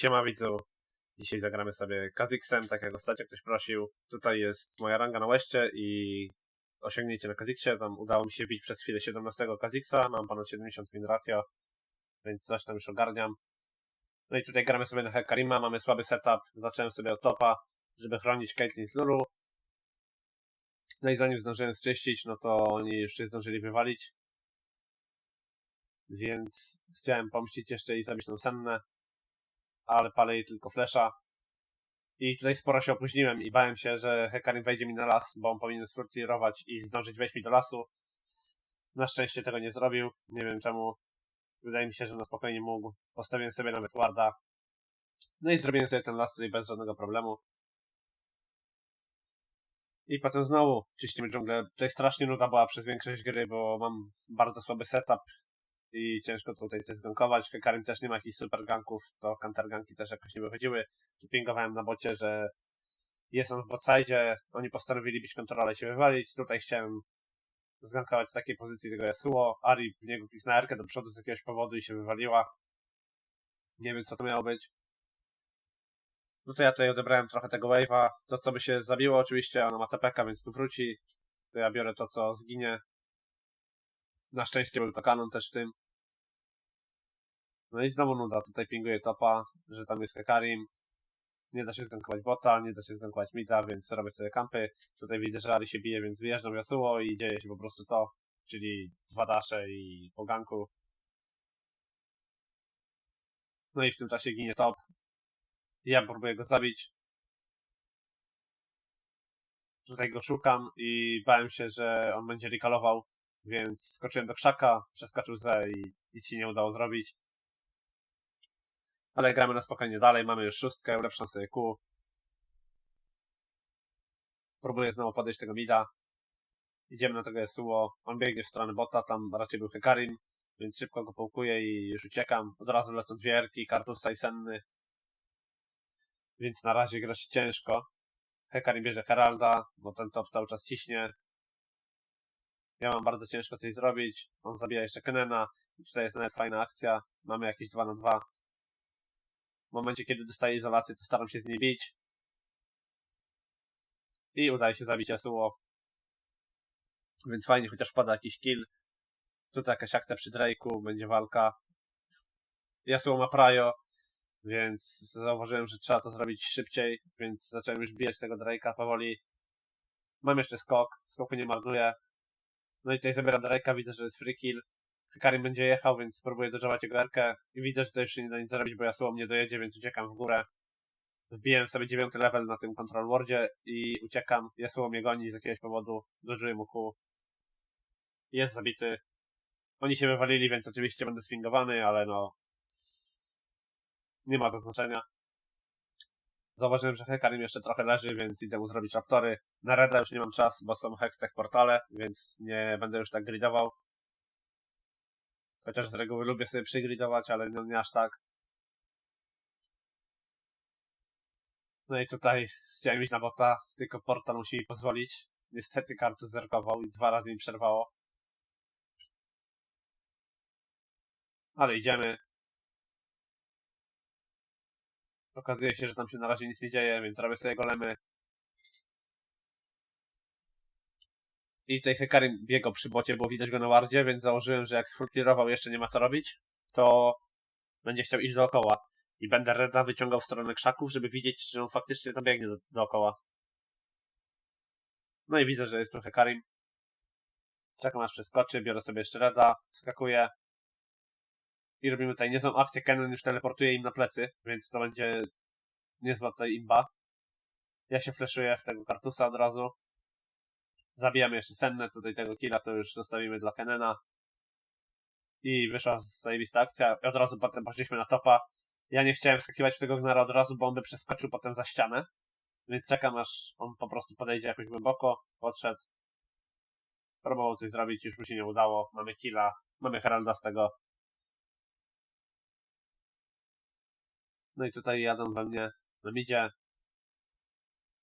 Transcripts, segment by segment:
Siema widzu. Dzisiaj zagramy sobie Kazixem, tak jak ostatnio ktoś prosił. Tutaj jest moja ranga na łeście i osiągnięcie na Kazixie. Tam udało mi się bić przez chwilę 17 Kazixa, mam ponad 70 win ratio, więc coś tam już ogarniam. No i tutaj gramy sobie na Hekarima, mamy słaby setup. Zacząłem sobie od topa, żeby chronić Caitlyn z Lulu. No i zanim zdążyłem zczyścić, no to oni już się zdążyli wywalić. Więc chciałem pomścić jeszcze i zabić tą sennę ale palę jej tylko flesza. I tutaj sporo się opóźniłem i bałem się, że Hekarim wejdzie mi na las, bo on powinien sfructirować i zdążyć wejść mi do lasu. Na szczęście tego nie zrobił. Nie wiem czemu. Wydaje mi się, że na spokojnie mógł. Postawiłem sobie nawet warda. No i zrobiłem sobie ten las tutaj bez żadnego problemu. I potem znowu czyścimy dżunglę. Tutaj strasznie nuda była przez większość gry, bo mam bardzo słaby setup i ciężko tutaj coś zgankować. Hekarim też nie ma jakichś super ganków, to counter ganki też jakoś nie wychodziły. Tu pingowałem na bocie, że jest on w botside, oni postanowili bić kontrolę się wywalić. Tutaj chciałem zgankować z takiej pozycji tego Yasuo. Ari w niego kliknęła erkę do przodu z jakiegoś powodu i się wywaliła. Nie wiem co to miało być. No to ja tutaj odebrałem trochę tego wave'a. To co by się zabiło oczywiście, ona ma TPK, więc tu wróci. To ja biorę to co zginie. Na szczęście był to kanon też w tym. No i znowu nuda. Tutaj pinguje topa, że tam jest Hekarim. Nie da się zgankować bota, nie da się zgankować mida, więc robię sobie kampy. Tutaj widzę, że Ari się bije, więc wyjeżdżam Yasuo i dzieje się po prostu to. Czyli dwa dasze i po ganku. No i w tym czasie ginie top. Ja próbuję go zabić. Tutaj go szukam i bałem się, że on będzie recallował, więc skoczyłem do krzaka, przeskoczył ze i nic się nie udało zrobić. Ale gramy na spokojnie dalej, mamy już szóstkę, ulepszam sobie Q. Próbuję znowu podejść tego mida. Idziemy na tego Yasuo. On biegnie w stronę bota, tam raczej był Hekarim, więc szybko go połkuję i już uciekam. Od razu lecą dwie erki, Kartusa i Senny. Więc na razie gra się ciężko. Hekarim bierze Heralda, bo ten top cały czas ciśnie. Ja mam bardzo ciężko coś zrobić. On zabija jeszcze Kenena. I tutaj jest nawet fajna akcja. Mamy jakieś 2 na 2. W momencie, kiedy dostaję izolację, to staram się z niej bić. I udaje się zabić Yasuo. Więc fajnie, chociaż pada jakiś kill. Tutaj jakaś akcja przy Drake'u, będzie walka. Yasuo ma Prajo, więc zauważyłem, że trzeba to zrobić szybciej, więc zacząłem już bijać tego Drake'a powoli. Mam jeszcze skok, skoku nie marnuję. No i tutaj zabieram Drake'a, widzę, że jest free kill. Hikarim będzie jechał, więc spróbuję dożować jego erkę. I widzę, że to jeszcze nie da nic zrobić, bo Yasuo mnie dojedzie, więc uciekam w górę. Wbiłem sobie dziewiąty level na tym control wardzie i uciekam. Yasuo mnie goni z jakiegoś powodu. Dodżuję mu kół. Jest zabity. Oni się wywalili, więc oczywiście będę swingowany, ale no... Nie ma to znaczenia. Zauważyłem, że Hekarim jeszcze trochę leży, więc idę mu zrobić raptory. Na Reda już nie mam czas, bo są Hextech portale, więc nie będę już tak gridował. Chociaż z reguły lubię sobie przygridować, ale no nie aż tak. No i tutaj chciałem iść na bota, tylko portal musi mi pozwolić. Niestety kartu zerkował i dwa razy mi przerwało. Ale idziemy. Okazuje się, że tam się na razie nic nie dzieje, więc robię sobie golemy. I tutaj Hekarim biegał przy bocie, było widać go na wardzie, więc założyłem, że jak sfruktierował jeszcze nie ma co robić, to będzie chciał iść dookoła. I będę Reda wyciągał w stronę krzaków, żeby widzieć, czy on faktycznie tam biegnie do, dookoła. No i widzę, że jest tu Hekarim. Czekam aż przeskoczy, biorę sobie jeszcze Reda, skakuję. I robimy tutaj niezłą akcję. Kennen już teleportuje im na plecy, więc to będzie niezła tutaj imba. Ja się fleszuję w tego kartusa od razu. Zabijamy jeszcze Sennę, tutaj tego killa to już zostawimy dla Kenena. I wyszła zajebista akcja. I od razu potem poszliśmy na topa. Ja nie chciałem wskakiwać w tego Gnara od razu, bo on by przeskoczył potem za ścianę. Więc czekam aż on po prostu podejdzie jakoś głęboko. Podszedł. Próbował coś zrobić, już mu się nie udało. Mamy killa. Mamy Heralda z tego. No i tutaj jadą we mnie na midzie.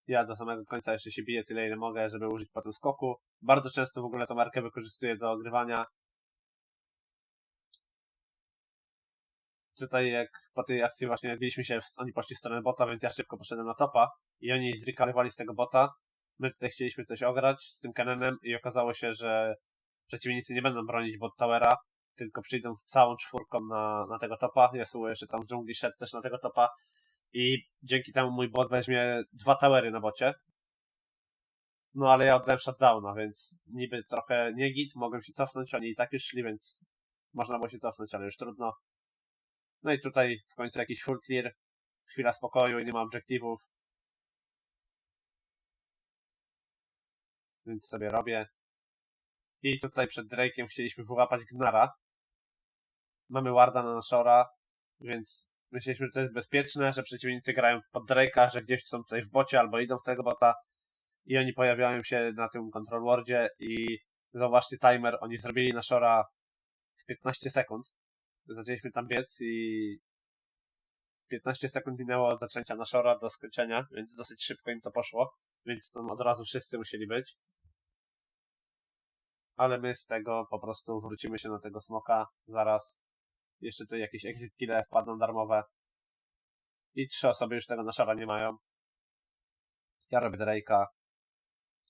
Ja do samego końca jeszcze się biję tyle, ile mogę, żeby użyć potem skoku. Bardzo często w ogóle tą markę wykorzystuję do ogrywania. tutaj jak po tej akcji właśnie jak biliśmy się, oni poszli w stronę bota, więc ja szybko poszedłem na topa i oni zrekalowali z tego bota. My tutaj chcieliśmy coś ograć z tym Kenenem i okazało się, że przeciwnicy nie będą bronić bot towera, tylko przyjdą całą czwórką na, na tego topa. Yasuo jeszcze tam w dżungli szedł też na tego topa i dzięki temu mój bot weźmie dwa towery na bocie. No ale ja oddałem shutdowna, więc niby trochę nie git, mogłem się cofnąć, oni i tak już szli, więc można było się cofnąć, ale już trudno. No i tutaj w końcu jakiś full clear, chwila spokoju i nie ma obiektywów. Więc sobie robię. I tutaj przed Drake'iem chcieliśmy wyłapać Gnara. Mamy Warda na Nashora, więc myśleliśmy, że to jest bezpieczne, że przeciwnicy grają pod Drake'a, że gdzieś są tutaj w bocie albo idą w tego bota i oni pojawiają się na tym Control Wardzie i zauważcie timer, oni zrobili Nashora w 15 sekund. Zaczęliśmy tam biec i 15 sekund minęło od zaczęcia Nashora do skończenia, więc dosyć szybko im to poszło, więc tam od razu wszyscy musieli być ale my z tego po prostu wrócimy się na tego smoka zaraz. Jeszcze tutaj jakieś exit kille wpadną darmowe. I trzy osoby już tego naszara nie mają. Ja robię Drake'a.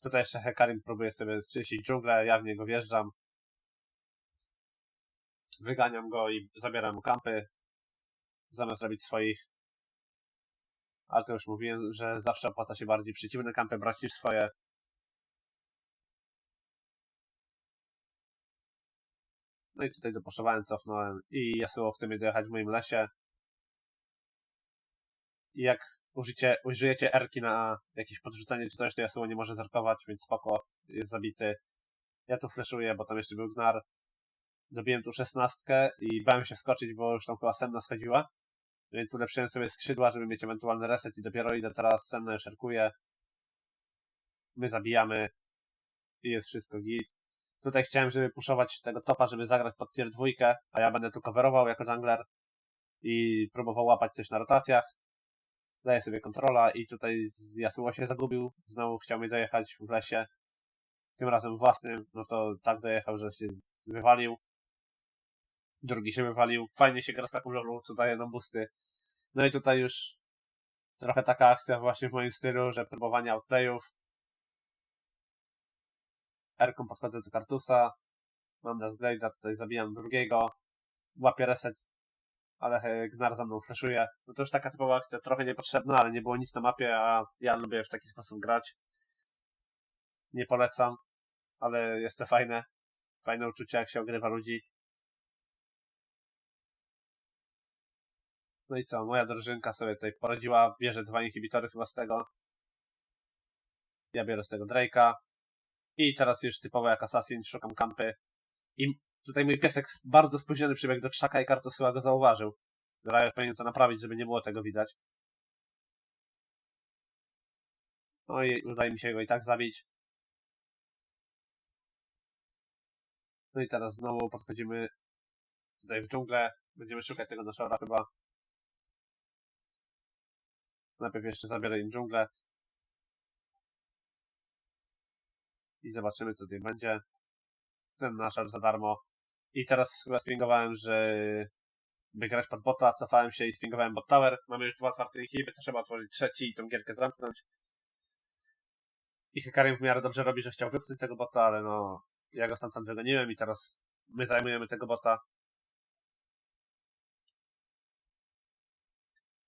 Tutaj jeszcze Hekarim próbuje sobie zczyścić dżunglę, ja w niego wjeżdżam. Wyganiam go i zabieram mu kampy. Zamiast robić swoich. Ale to już mówiłem, że zawsze opłaca się bardziej przeciwne kampy brać niż swoje. No i tutaj doposzowałem, cofnąłem i Yasuo chce mnie dojechać w moim lesie. I jak użycie, użyjecie Erki na jakieś podrzucenie czy coś, to Yasuo nie może zerkować, więc spoko, jest zabity. Ja tu flashuję, bo tam jeszcze był Gnar. Dobiłem tu szesnastkę i bałem się skoczyć, bo już tam chyba Senna schodziła. Więc ulepszyłem sobie skrzydła, żeby mieć ewentualny reset i dopiero idę teraz, Senna już erkuje. My zabijamy i jest wszystko git. Tutaj chciałem, żeby puszować tego topa, żeby zagrać pod tier dwójkę, a ja będę tu coverował jako jungler i próbował łapać coś na rotacjach. Daję sobie kontrola i tutaj Yasuo się zagubił. Znowu chciał mnie dojechać w lesie. Tym razem własnym, no to tak dojechał, że się wywalił. Drugi się wywalił. Fajnie się gra z taką lolu, co daje nam boosty. No i tutaj już trochę taka akcja właśnie w moim stylu, że próbowanie outplayów, Erką podchodzę do kartusa, mam Blade'a, tutaj zabijam drugiego, łapię reset, ale Gnar za mną flashuje. No to już taka typowa akcja, trochę niepotrzebna, ale nie było nic na mapie, a ja lubię w taki sposób grać. Nie polecam, ale jest to fajne. Fajne uczucie, jak się ogrywa ludzi. No i co, moja drużynka sobie tutaj poradziła, bierze dwa inhibitory chyba z tego. Ja biorę z tego Drake'a. I teraz już typowo jak assassin szukam kampy. I tutaj mój piesek bardzo spóźniony przybiegł do krzaka i Kartos chyba go zauważył. Riot powinien to naprawić, żeby nie było tego widać. No i udaje mi się go i tak zabić. No i teraz znowu podchodzimy tutaj w dżunglę. Będziemy szukać tego naszora chyba. Najpierw jeszcze zabiorę im dżunglę. I zobaczymy, co tutaj będzie. Ten naszar za darmo. I teraz chyba spingowałem, że by grać pod bota, cofałem się i spingowałem bot tower. Mamy już dwa otwarte inhiby, to trzeba otworzyć trzeci i tą gierkę zamknąć. I Hekarim w miarę dobrze robi, że chciał wypchnąć tego bota, ale no, ja go stamtąd wygoniłem i teraz my zajmujemy tego bota.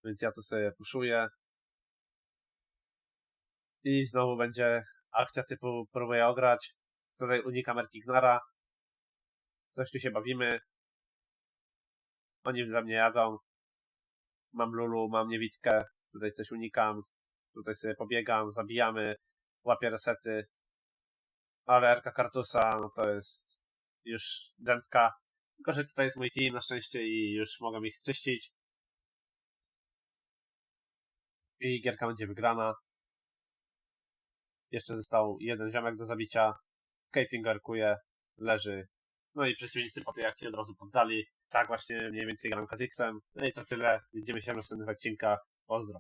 Więc ja tu sobie puszuję. I znowu będzie akcja typu próbuję ograć, tutaj unikam Erkignara, coś tu się bawimy, oni dla mnie jadą, mam Lulu, mam niewidkę, tutaj coś unikam, tutaj sobie pobiegam, zabijamy, łapię resety, ale Erka Kartusa, no to jest już dętka, tylko że tutaj jest mój team na szczęście i już mogę ich zczyścić. I gierka będzie wygrana. Jeszcze został jeden ziomek do zabicia. Caitlyn garkuje, leży. No i przeciwnicy po tej akcji od razu poddali. Tak właśnie mniej więcej gram Kazixem. No i to tyle. Widzimy się w następnych odcinkach. Pozdro.